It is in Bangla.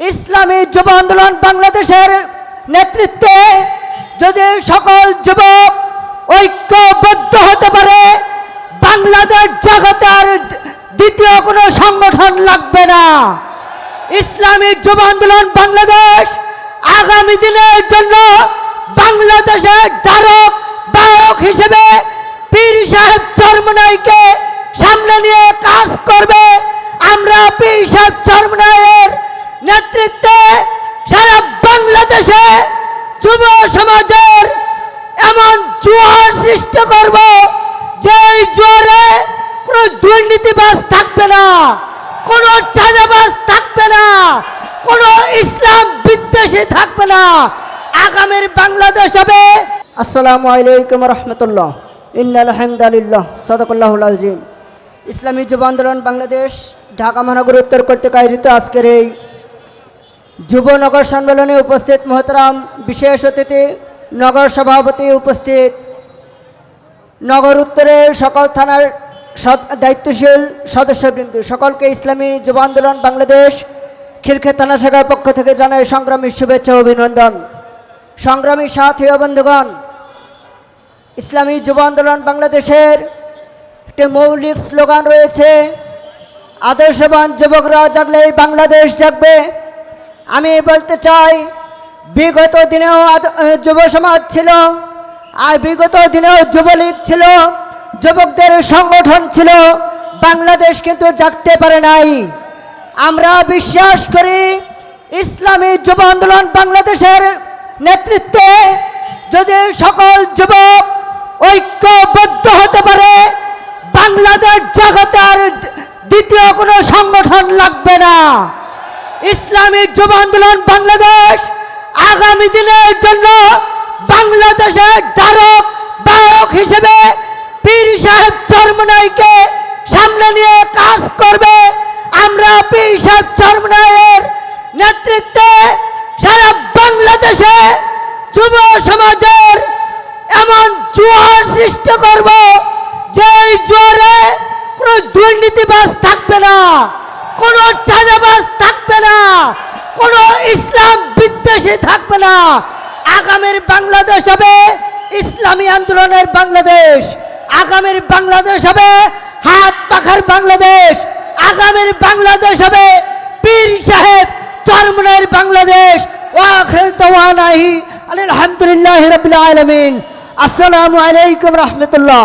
ইসলামী যুব আন্দোলন বাংলাদেশের নেতৃত্বে যদি সকল যুবক ঐক্যবদ্ধ হতে পারে, বাংলাদেশ জগতের দ্বিতীয় কোনো সংগঠন লাগবে না। ইসলামী যুব আন্দোলন বাংলাদেশ আগামী দিনের জন্য বাংলাদেশের ধারক বাহক হিসেবে পীর সাহেব চরমনাইকে সামনে নিয়ে কাজ করবে। আমরা পীর সাহেব চরমনাইয়ের নেতৃত্বে সারা বাংলাদেশে যুব সমাজের এমন জোয়ার সৃষ্টি করব যে জোয়ারে কোনো দুর্নীতিবাজ থাকবে না, কোনো চাঁদাবাজ থাকবে না, কোনো ইসলাম বিদ্বেষী থাকবে না। আগামীর বাংলাদেশ হবে। আসসালামু আলাইকুম রহমতুল্লাহ। ইন্নাল হামদালিল্লাহ সদকুল্লাহুল আজিম ইসলামী যুব আন্দোলন বাংলাদেশ, ঢাকা মহানগর উত্তর কর্তৃক আয়োজিত আজকের এই যুবনগর সম্মেলনে উপস্থিত মহতরাম বিশেষ অতিথি, নগর সভাপতি উপস্থিত। নগর উত্তরের সকল থানার দায়িত্বশীল সদস্যবৃন্দ, সকলকে ইসলামী যুব আন্দোলন বাংলাদেশ খিলখে থানা শাখার পক্ষ থেকে জানাই সংগ্রামী শুভেচ্ছা অভিনন্দন। সংগ্রামী সাথী বন্ধুগণ, ইসলামী যুব আন্দোলন বাংলাদেশের একটি মৌলিক স্লোগান রয়েছে, আদর্শবান যুবকরা জাগলেই বাংলাদেশ জাগবে। আমি বলতে চাই, বিগত দিনেও যুব সমাজ ছিল, আর বিগত দিনেও যুবলীগ ছিল, যুবকদের সংগঠন ছিল, বাংলাদেশ কিন্তু জাগতে পারে নাই। আমরা বিশ্বাস করি, ইসলামী যুব আন্দোলন বাংলাদেশের নেতৃত্বে যদি সকল যুবক ঐক্যবদ্ধ হতে পারে, বাংলাদেশ জগতের দ্বিতীয় কোনো সংগঠন লাগবে না। ইসলামী যুব আন্দোলন বাংলাদেশ আগামী দিনের জন্য বাংলাদেশের ধারক বায়ক হিসেবে পীর সাহেব চরমনাইকে সামনে নিয়ে কাজ করবে। আমরা পীর সাহেব চরমনাইয়ের নেতৃত্বে সারা বাংলাদেশে যুব সমাজের এমন জোয়ার সৃষ্টি করব যে জোয়ারে কোনো দুর্নীতিবাজ থাকবে না, কোনো চাঁদাবাজ কোনো ইসলাম বিদ্বেষী থাকবে না। আগামীর বাংলাদেশ হবে ইসলামী আন্দোলনের বাংলাদেশ। আগামীর বাংলাদেশ হবে হাত পাখার বাংলাদেশ। আগামীর বাংলাদেশ হবে পীর সাহেব চরমনের বাংলাদেশ। আলহামদুলিল্লাহ আসসালামু আলাইকুম রহমতুল্লাহ।